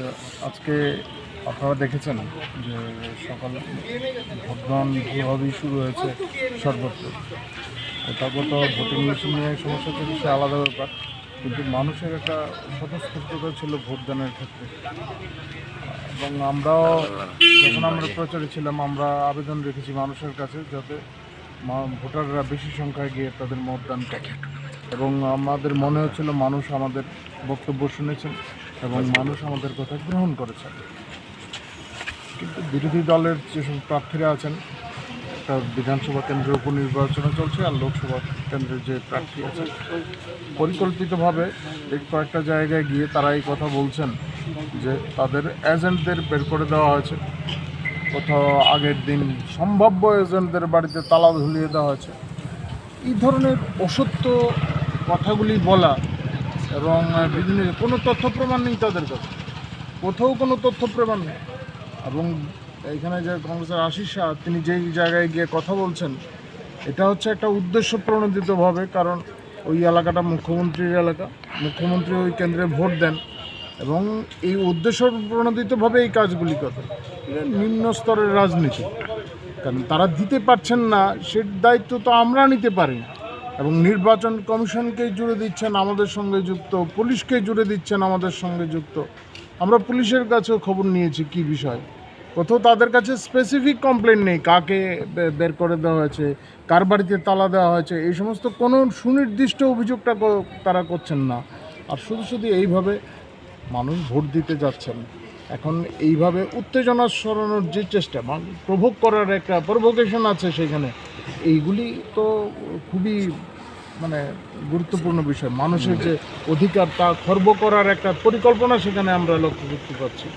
তো আজকে আপনারা দেখেছেন যে সকাল ভোটগ্রহণ ভালোভাবেই শুরু হয়েছে, সর্বত্র। তারপর তো ভোটিং মেশিন সমস্যা ছিল সে আলাদা ব্যাপার। কিন্তু মানুষের একটা স্বতঃস্ফূর্ততা ছিল ভোটদানের ক্ষেত্রে। এবং আমরাও যখন আমরা প্রচারে ছিলাম, আমরা আবেদন রেখেছি মানুষের কাছে যাতে ভোটাররা বেশি সংখ্যায় গিয়ে তাদের মতদান করে। এবং আমাদের মনে হচ্ছিল, মানুষ আমাদের বক্তব্য শুনেছেন। এবং মানুষ আমাদের কথা গ্রহণ করেছেন কিন্তু বিরোধী দলের যেসব প্রার্থীরা আছেন একটা বিধানসভা কেন্দ্রের উপনির্বাচনে চলছে আর লোকসভা কেন্দ্রের যে প্রার্থী আছেন পরিকল্পিতভাবে এই কয়েকটা জায়গায় গিয়ে তারা এই কথা বলছেন যে তাদের এজেন্টদের বের করে দেওয়া হয়েছে। কোথাও আগের দিন সম্ভাব্য এজেন্টদের বাড়িতে তালা ঝুলিয়ে দেওয়া হয়েছে। এই ধরনের অসত্য কথাগুলি বলা এবং বিভিন্ন কোনো তথ্য প্রমাণ নেই তাদের কাছে। কোথাও কোনো তথ্য প্রমাণ নেই। এবং এখানে যে কংগ্রেসের আশিস শাহ, তিনি যেই জায়গায় গিয়ে কথা বলছেন, এটা হচ্ছে একটা উদ্দেশ্য প্রণোদিতভাবে কারণ ওই এলাকাটা মুখ্যমন্ত্রীর এলাকা। মুখ্যমন্ত্রী ওই কেন্দ্রে ভোট দেন এবং এই উদ্দেশ্য প্রণোদিতভাবে এই কাজগুলি করে নিম্ন স্তরের রাজনীতি। কারণ তারা দিতে পারছেন না, সে দায়িত্ব তো আমরা নিতে পারি না। এবং নির্বাচন কমিশনকে জুড়ে দিচ্ছেন, আমাদের সঙ্গে যুক্ত, পুলিশকে জুড়ে দিচ্ছেন, আমাদের সঙ্গে যুক্ত। আমরা পুলিশের কাছেও খবর নিয়েছি কি বিষয়। কোথাও তাদের কাছে স্পেসিফিক কমপ্লেন নেই, কাকে বের করে দেওয়া হয়েছে, কার বাড়িতে তালা দেওয়া হয়েছে, এই সমস্ত কোনো সুনির্দিষ্ট অভিযোগটা তারা করছেন না। আর শুধু শুধু এইভাবে মানুষ ভোট দিতে যাচ্ছেন। এখন এইভাবে উত্তেজনা সরানোর যে চেষ্টা প্রভোগ করার একটা প্রভোকেশন আছে সেখানে। এইগুলি তো খুবই মানে গুরুত্বপূর্ণ বিষয়। মানুষের যে অধিকার তা খর্ব করার একটা পরিকল্পনা সেখানে আমরা লক্ষ্য করতে পারছি।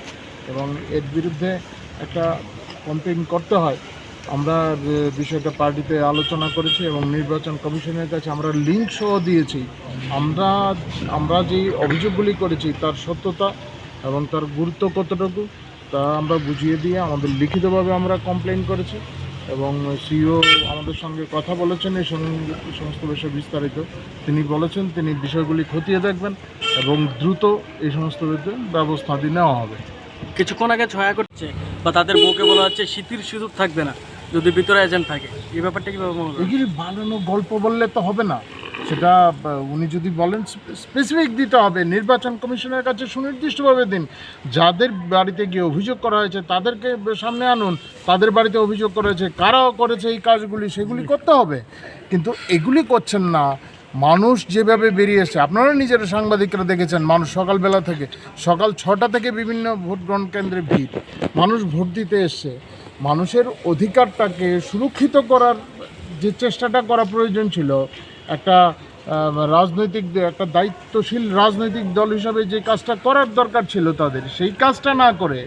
এবং এর বিরুদ্ধে একটা কমপ্লেন করতে হয়। আমরা বিষয়টা পার্টিতে আলোচনা করেছি এবং নির্বাচন কমিশনের কাছে আমরা লিঙ্ক সহ দিয়েছি। আমরা আমরা যে অভিযোগগুলি করেছি তার সত্যতা এবং তার গুরুত্ব কতটুকু তা আমরা বুঝিয়ে দিয়ে আমাদের লিখিতভাবে আমরা কমপ্লেন করেছি। এবং সিও আমাদের সঙ্গে কথা বলেছেন এই সমস্ত বিষয়ে বিস্তারিত। তিনি বলেছেন তিনি বিষয়গুলি খতিয়ে দেখবেন এবং দ্রুত এই সমস্ত বিষয়ে ব্যবস্থা দিয়ে নেওয়া হবে। কিছুক্ষণ আগে ছয়া করছে বা তাদের বউকে বলা হচ্ছে শীতির সুযোগ থাকবে না যদি ভিতরে এজেন্ট থাকে। এই ব্যাপারটা কীভাবে? এগুলি বানানো গল্প বললে তো হবে না। সেটা উনি যদি বলেন স্পেসিফিক দিতে হবে। নির্বাচন কমিশনের কাছে সুনির্দিষ্টভাবে দিন। যাদের বাড়িতে গিয়ে অভিযোগ করা হয়েছে, তাদেরকে সামনে আনুন। তাদের বাড়িতে অভিযোগ করা হয়েছে কারা করেছে এই কাজগুলি, সেগুলি করতে হবে। কিন্তু এগুলি করছেন না। মানুষ যেভাবে বেরিয়ে বেরিয়েছে, আপনারা নিজেরা সাংবাদিকরা দেখেছেন, মানুষ সকালবেলা থেকে, সকাল ছটা থেকে বিভিন্ন ভোট গ্রহণ কেন্দ্রে ভিড়। মানুষ ভোট দিতে এসছে। মানুষের অধিকারটাকে সুরক্ষিত করার যে চেষ্টাটা করা প্রয়োজন ছিল একটা রাজনৈতিক একটা দায়িত্বশীল রাজনৈতিক দল হিসাবে যে কাজটা করার দরকার ছিল তাদের, সেই কাজটা না করে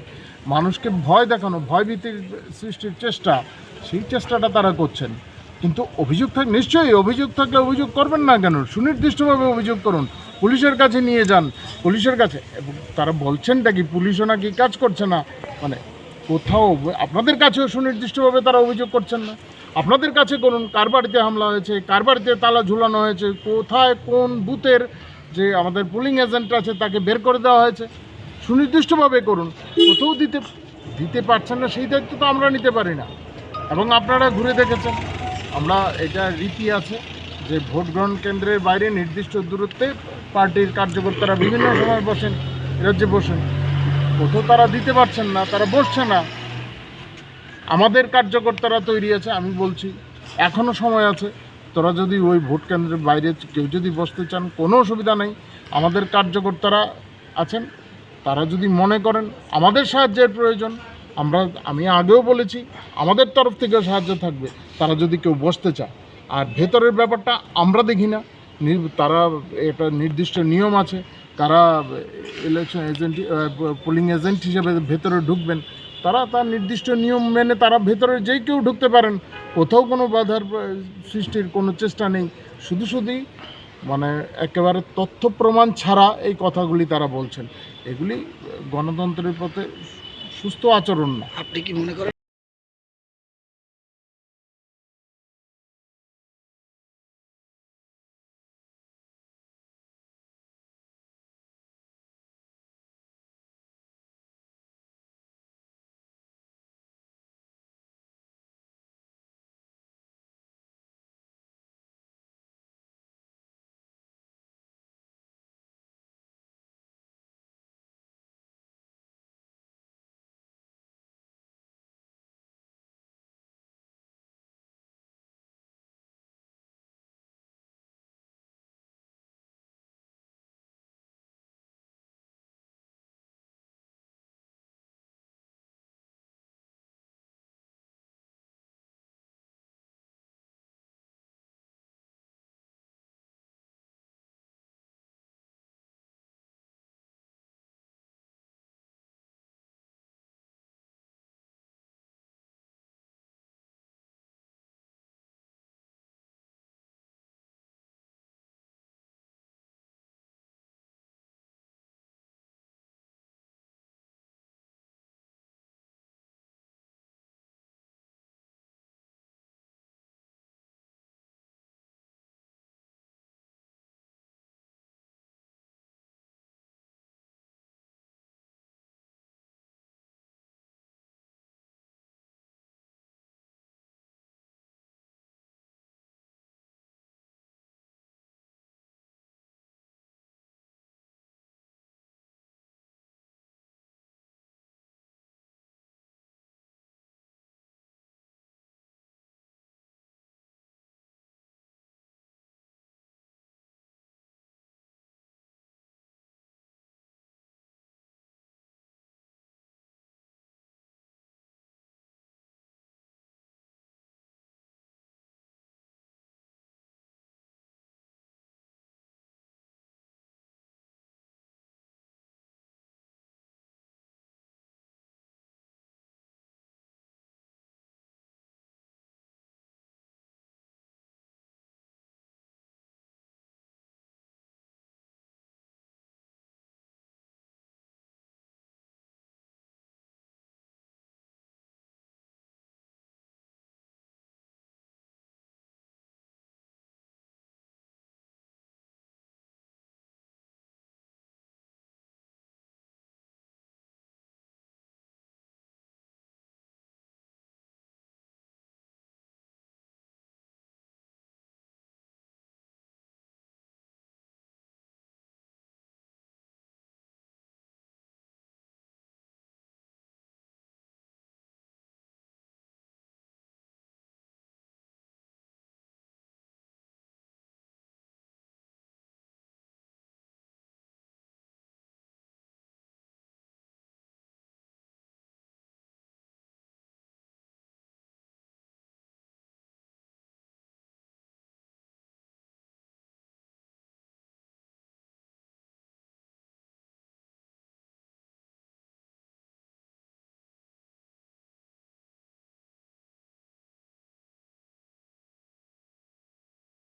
মানুষকে ভয় দেখানো, ভয়ভীতির সৃষ্টির চেষ্টা, সেই চেষ্টাটা তারা করছেন। কিন্তু অভিযোগ থাক নিশ্চয়ই অভিযোগ থাকলে অভিযোগ করবেন না কেন? সুনির্দিষ্টভাবে অভিযোগ করুন। পুলিশের কাছে নিয়ে যান। পুলিশের কাছে তারা বলছেনটা কি? পুলিশও নাকি কাজ করছে না? মানে কোথাও আপনাদের কাছেও সুনির্দিষ্টভাবে তারা অভিযোগ করছেন না? আপনাদের কাছে করুন, কার বাড়িতে হামলা হয়েছে, কার বাড়িতে তালা ঝুলানো হয়েছে, কোথায় কোন বুথের যে আমাদের পুলিং এজেন্ট আছে তাকে বের করে দেওয়া হয়েছে, সুনির্দিষ্টভাবে করুন। কোথাও দিতে দিতে পারছেন না, সেই দায়িত্ব তো আমরা নিতে পারি না। এবং আপনারা ঘুরে দেখেছেন, আমরা এটা রীতি আছে যে ভোট গ্রহণ কেন্দ্রের বাইরে নির্দিষ্ট দূরত্বে পার্টির কার্যকর্তারা বিভিন্ন সময় বসেন রাজ্যে বসেন, কোথাও তারা দিতে পারছেন না, তারা বসছে না। আমাদের কার্যকর্তারা তৈরি আছে, আমি বলছি এখনও সময় আছে। তোরা যদি ওই ভোট কেন্দ্রের বাইরে কেউ যদি বসতে চান, কোনো অসুবিধা নেই। আমাদের কার্যকর্তারা আছেন, তারা যদি মনে করেন আমাদের সাহায্যের প্রয়োজন, আমরা, আমি আগেও বলেছি, আমাদের তরফ থেকেও সাহায্য থাকবে, তারা যদি কেউ বসতে চায়। আর ভেতরের ব্যাপারটা আমরা দেখি না। তারা এটা নির্দিষ্ট নিয়ম আছে, তারা ইলেকশন এজেন্ট পোলিং এজেন্ট হিসেবে ভেতরে ঢুকবেন তারা তার নির্দিষ্ট নিয়ম মেনে তারা ভেতরে যেই কেউ ঢুকতে পারেন, কোথাও কোনো বাধার সৃষ্টির কোনো চেষ্টা নেই। শুধু শুধুই মানে একেবারে তথ্য প্রমাণ ছাড়া এই কথাগুলি তারা বলছেন। এগুলি গণতন্ত্রের পথে সুস্থ আচরণ না। আপনি কি মনে করেন?